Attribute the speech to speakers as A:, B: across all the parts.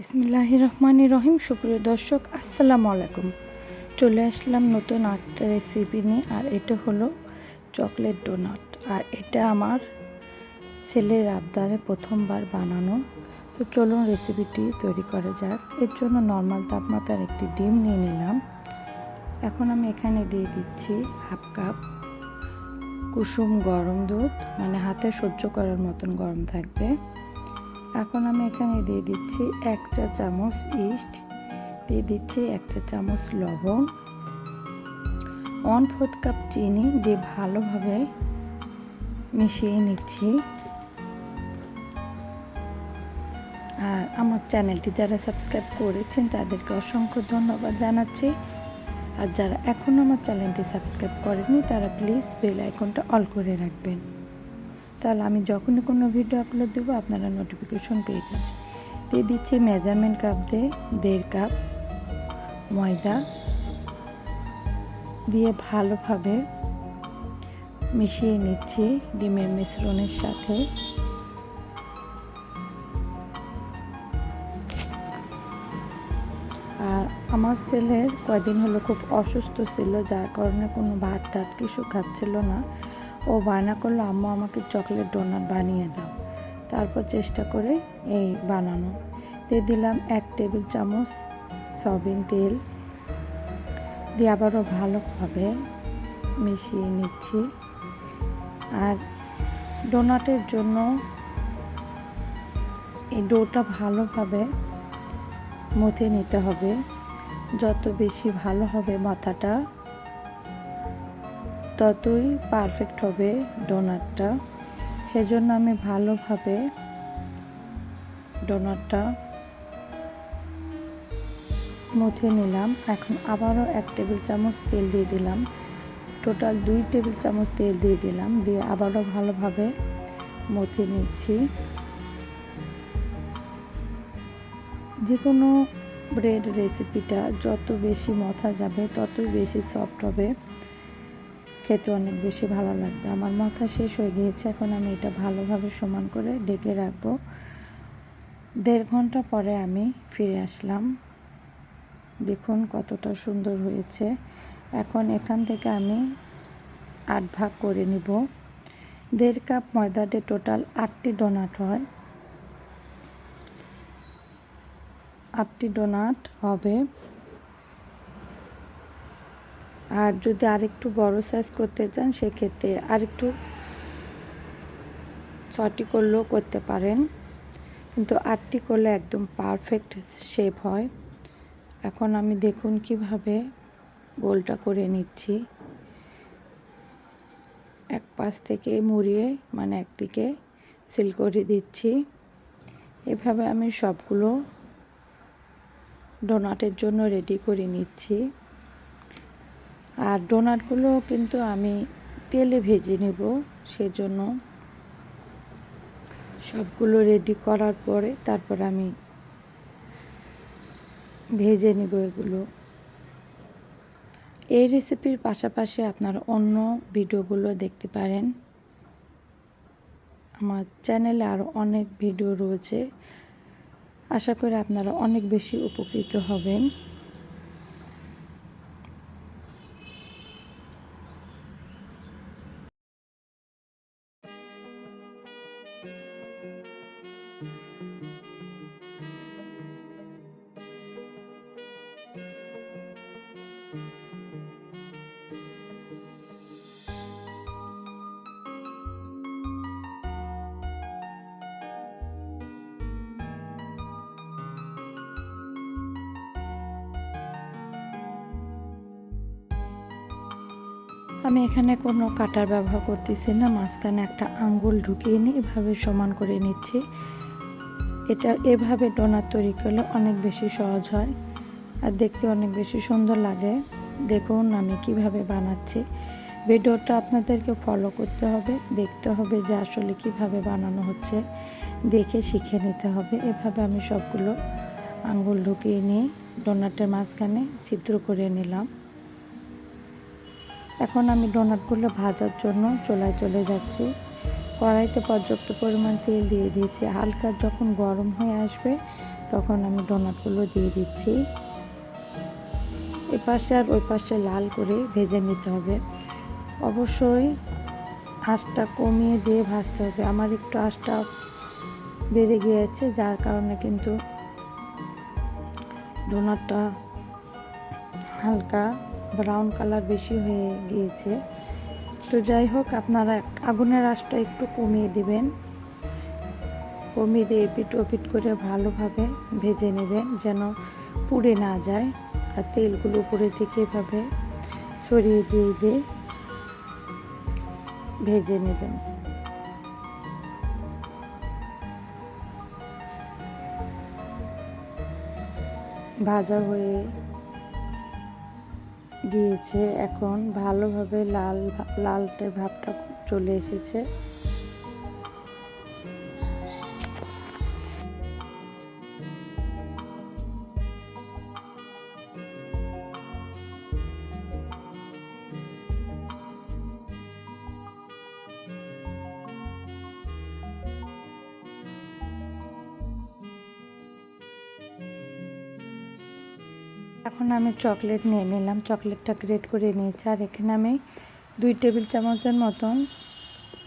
A: বিসমিল্লাহ রহমান রহিম। সুপ্রিয় দর্শক, আসসালামু আলাইকুম। চলে আসলাম নতুন একটা রেসিপি নিয়ে, আর এটা হলো চকলেট ডোনাট আর এটা আমার ছেলের আবদারে প্রথমবার বানানো। তো চলুন রেসিপিটি তৈরি করা যাক। এর জন্য নর্মাল তাপমাত্রার একটি ডিম নিয়ে নিলাম। এখন আমি এখানে দিয়ে দিচ্ছি হাফ কাপ কুসুম গরম দুধ। মানে হাতে সহ্য করার মতন গরম থাকবে। এখন আমি এখানে দিয়ে দিচ্ছি এক চা চামচ ইস্ট, দিয়ে দিচ্ছি এক চা চামচ লবণ ওয়ান ফোর্থ কাপ চিনি দিয়ে ভালোভাবে মিশিয়ে নিচ্ছি। আর আমার চ্যানেলটি যারা সাবস্ক্রাইব করেছেন তাদেরকে অসংখ্য ধন্যবাদ জানাচ্ছি। আর যারা এখন আমার চ্যানেলটি সাবস্ক্রাইব করেনি তারা প্লিজ বেল আইকনটা অল করে রাখবেন। তাহলে আমি যখনই কোনো ভিডিও আপলোড দেবো, আপনারা নোটিফিকেশন পেয়ে যাবেন। দিয়ে দিচ্ছি মেজারমেন্ট কাপ দিয়ে দেড় কাপ ময়দা দিয়ে ভালোভাবে মিশিয়ে নিচ্ছি ডিমের মিশ্রণের সাথে। আর আমার ছেলের কয়দিন হলো খুব অসুস্থ ছিল, যার কারণে কোনো ভাত টাত কিছু খাচ্ছিল না। ও বায়না করল, আম্মু, আমাকে চকলেট ডোনাট বানিয়ে দাও। তারপর চেষ্টা করে এই বানানো। দিয়ে দিলাম এক টেবিল চামচ সয়াবিন তেল। দিয়ে আবারও ভালোভাবে মিশিয়ে নিচ্ছি। আর ডোনাটের জন্য এই ডোটা ভালোভাবে মথে নিতে হবে। যত বেশি ভালো হবে মাথাটা ততই পারফেক্ট হবে ডোনাটটা সেজন্য আমি ভালোভাবে ডোনাটটা মথে নিলাম। এখন আবারও এক টেবিল চামচ তেল দিয়ে দিলাম। টোটাল দুই টেবিল চামচ তেল দিয়ে দিলাম। দিয়ে আবারও ভালোভাবে মথে নিচ্ছি। যে কোনো ব্রেড রেসিপিটা যত বেশি মথা যাবে, ততই বেশি সফট হবে। খেতে অনেক বেশি ভালো লাগবে। আমার মাথা শেষ হয়ে গিয়েছে, এখন আমি এটা ভালোভাবে সমান করে ডেকে রাখব। দেড় ঘণ্টা পরে আমি ফিরে আসলাম। দেখুন কতটা সুন্দর হয়েছে। এখন এখান থেকে আমি আট ভাগ করে নিব। দেড় কাপ ময়দাতে টোটাল আটটি ডোনাট হয়। আটটি ডোনাট হবে। আর যদি আরেকটু বড় সাইজ করতে চান, সেক্ষেত্রে আরেকটু ছটি করলেও করতে পারেন। কিন্তু আটটি করলে একদম পারফেক্ট শেপ হয়। এখন আমি দেখুন কীভাবে গোলটা করে নিচ্ছি। এক পাশ থেকে মুড়িয়ে মানে একদিকে সিল করে দিচ্ছি। এভাবে আমি সবগুলো ডোনাটের জন্য রেডি করে নিচ্ছি। আর ডোনাটগুলো কিন্তু আমি তেলে ভেজে নেব সেজন্য। সবগুলো রেডি করার পরে তারপর আমি ভেজে নেব এগুলো। এই রেসিপির পাশাপাশি আপনারা অন্য ভিডিওগুলো দেখতে পারেন। আমার চ্যানেলে আরও অনেক ভিডিও রয়েছে। আশা করি আপনারা অনেক বেশি উপকৃত হবেন। আমি এখানে কোনো কাটার ব্যবহার করতেছি না, মাঝখানে একটা আঙ্গুল ঢুকিয়ে নিয়ে এভাবে সমান করে নিচ্ছি। এটা এভাবে ডোনার তৈরি করলে অনেক বেশি সহজ হয় আর দেখতে অনেক বেশি সুন্দর লাগে। দেখুন আমি কীভাবে বানাচ্ছি। ভিডিওটা আপনাদেরকে ফলো করতে হবে, দেখতে হবে যে আসলে কীভাবে বানানো হচ্ছে। দেখে শিখে নিতে হবে। এভাবে আমি সবগুলো আঙ্গুল ঢুকিয়ে নিয়ে ডোনাটের মাঝখানে ছিদ্র করে নিলাম। এখন আমি ডোনাটগুলো ভাজার জন্য চোলায় চলে যাচ্ছি। কড়াইতে পর্যাপ্ত পরিমাণ তেল দিয়ে দিয়েছি। হালকা যখন গরম হয়ে আসবে, তখন আমি ডোনাটগুলো দিয়ে দিচ্ছি। এপাশে আর ওই পাশে লাল করে ভেজে নিতে হবে। অবশ্যই আঁচটা কমিয়ে দিয়ে ভাজতে হবে। আমার একটু আঁচটা বেড়ে গিয়েছে, যার কারণে কিন্তু ডোনাটটা হালকা ব্রাউন কালার বেশি হয়ে গিয়েছে। তো যাই হোক, আপনারা আগুনের আঁচটা একটু কমিয়ে দিবেন। কমিয়ে দিয়ে এপিট ওপিট করে ভালোভাবে ভেজে নেবেন যেন পুড়ে না যায় আর তেলগুলো উপরে থেকে এভাবে সরিয়ে দিয়ে দিয়ে ভেজে নেবেন। ভাজা হয়ে গিয়েছে। এখন ভালোভাবে লাল লালটে ভাবটা চলে এসেছে। এখন আমি চকলেট নিয়ে নিলাম। চকলেটটা গ্রেট করে নিয়েছি। আর এখানে আমি দুই টেবিল চামচের মতন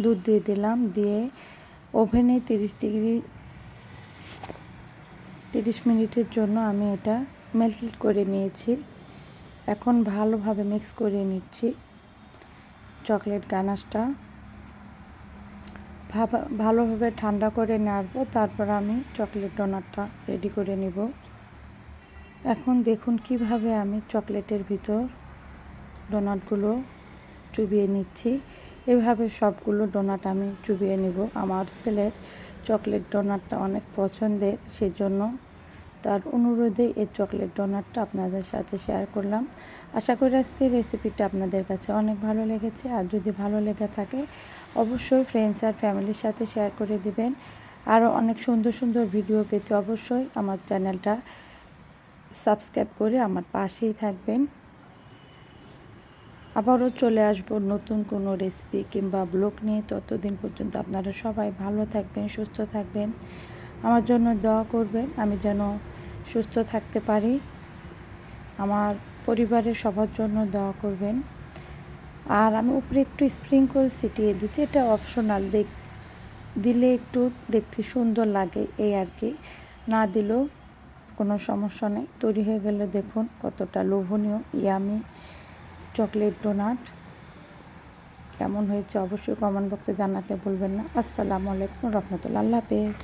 A: দুধ দিয়ে দিলাম। দিয়ে ওভেনে তিরিশ ডিগ্রি, তিরিশ মিনিটের জন্য আমি এটা মেল্ট করে নিয়েছি। এখন ভালোভাবে মিক্স করে নিচ্ছি চকলেট গানাশটা। ভালোভাবে ঠান্ডা করে নাড়বো তারপর আমি চকলেট ডোনারটা রেডি করে নিব। এখন দেখুন কীভাবে আমি চকলেটের ভিতর ডোনাটগুলো চুবিয়ে নিচ্ছি। এভাবে সবগুলো ডোনাট আমি চুবিয়ে নিব। আমার ছেলের চকলেট ডোনাটটা অনেক পছন্দের, সেজন্য তার অনুরোধে এই চকলেট ডোনাটটা আপনাদের সাথে শেয়ার করলাম। আশা করি আজকে রেসিপিটা আপনাদের কাছে অনেক ভালো লেগেছে। আর যদি ভালো লেগে থাকে, অবশ্যই ফ্রেন্ডস আর ফ্যামিলির সাথে শেয়ার করে দিবেন। আরও অনেক সুন্দর সুন্দর ভিডিও পেতে অবশ্যই আমার চ্যানেলটা সাবস্ক্রাইব করে আমার পাশেই থাকবেন। আবারও চলে আসব নতুন কোনো রেসিপি কিংবা ব্লগ নিয়ে। ততদিন পর্যন্ত আপনারা সবাই ভালো থাকবেন, সুস্থ থাকবেন। আমার জন্য দোয়া করবেন, আমি যেন সুস্থ থাকতে পারি। আমার পরিবারের সবার জন্য দোয়া করবেন। আর আমি উপরে একটু স্প্রিঙ্কল ছিটিয়ে দিচ্ছি, এটা অপশনাল দেখ, দিলে একটু দেখতে সুন্দর লাগে এই আর কি। না দিলেও কোনো সমস্যা নেই। তৈরি হয়ে গেলে দেখুন কতটা লোভনীয়, ইয়ামি, চকলেট ডোনাট। কেমন হয়েছে অবশ্যই কমেন্ট বক্সে জানাতে ভুলবেন না। আসসালামু আলাইকুম রহমতুল্লা আল্লাহ হাফেজ।